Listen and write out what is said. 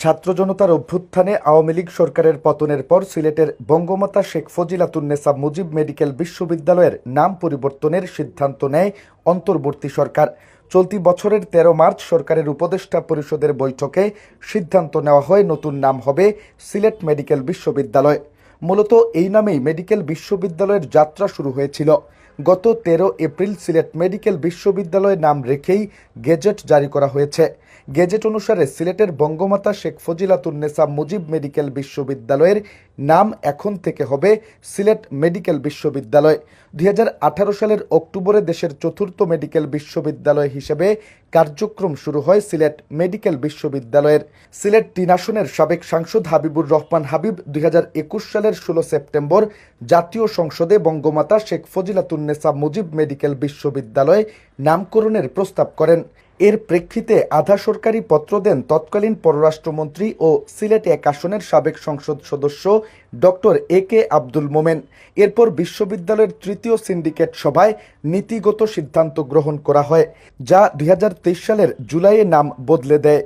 ছাত্র জনতার অভ্যুত্থানে আওয়ামী লীগ সরকারের পতনের পর সিলেটের বঙ্গমাতা শেখ ফজিলাতুন্নেসা মুজিব মেডিকেল বিশ্ববিদ্যালয়ের নাম পরিবর্তনের সিদ্ধান্ত নেয় অন্তর্বর্তী সরকার। চলতি বছরের তেরো মার্চ সরকারের উপদেষ্টা পরিষদের বৈঠকে সিদ্ধান্ত নেওয়া হয় নতুন নাম হবে সিলেট মেডিকেল বিশ্ববিদ্যালয়। মূলত এই নামেই মেডিকেল বিশ্ববিদ্যালয়ের যাত্রা শুরু হয়েছিল। গত তেরো এপ্রিল সিলেট মেডিকেল বিশ্ববিদ্যালয়ের নাম রেখেই গেজেট জারি করা হয়েছে। গেজেট অনুসারে সিলেটের বঙ্গমাতা শেখ ফজিলাতুন্নেসা মুজিব মেডিকেল বিশ্ববিদ্যালয়ের নাম এখন থেকে হবে সিলেট মেডিকেল বিশ্ববিদ্যালয়। দুই হাজার আঠারো সালের অক্টোবরে দেশের চতুর্থ মেডিকেল বিশ্ববিদ্যালয় হিসেবে কার্যক্রম শুরু হয় সিলেট মেডিকেল বিশ্ববিদ্যালয়ের। সিলেট তিন আসনের সাবেক সাংসদ হাবিবুর রহমান হাবিব দুই হাজার একুশ সালের ষোলো সেপ্টেম্বর জাতীয় সংসদে বঙ্গমাতা শেখ ফজিলাতুন্নেসা মুজিব মেডিকেল বিশ্ববিদ্যালয়ে নামকরণের প্রস্তাব করেন। এর প্রেক্ষিতে আধা সরকারি পত্র দেন তৎকালীন পররাষ্ট্রমন্ত্রী ও সিলেট এক আসনের সাবেক সংসদ সদস্য ডক্টর এ কে আব্দুল মোমেন। এরপর বিশ্ববিদ্যালয়ের তৃতীয় সিন্ডিকেট সভায় নীতিগত সিদ্ধান্ত গ্রহণ করা হয়, যা দুই হাজার তেইশ সালের জুলাইয়ে নাম বদলে দেয়।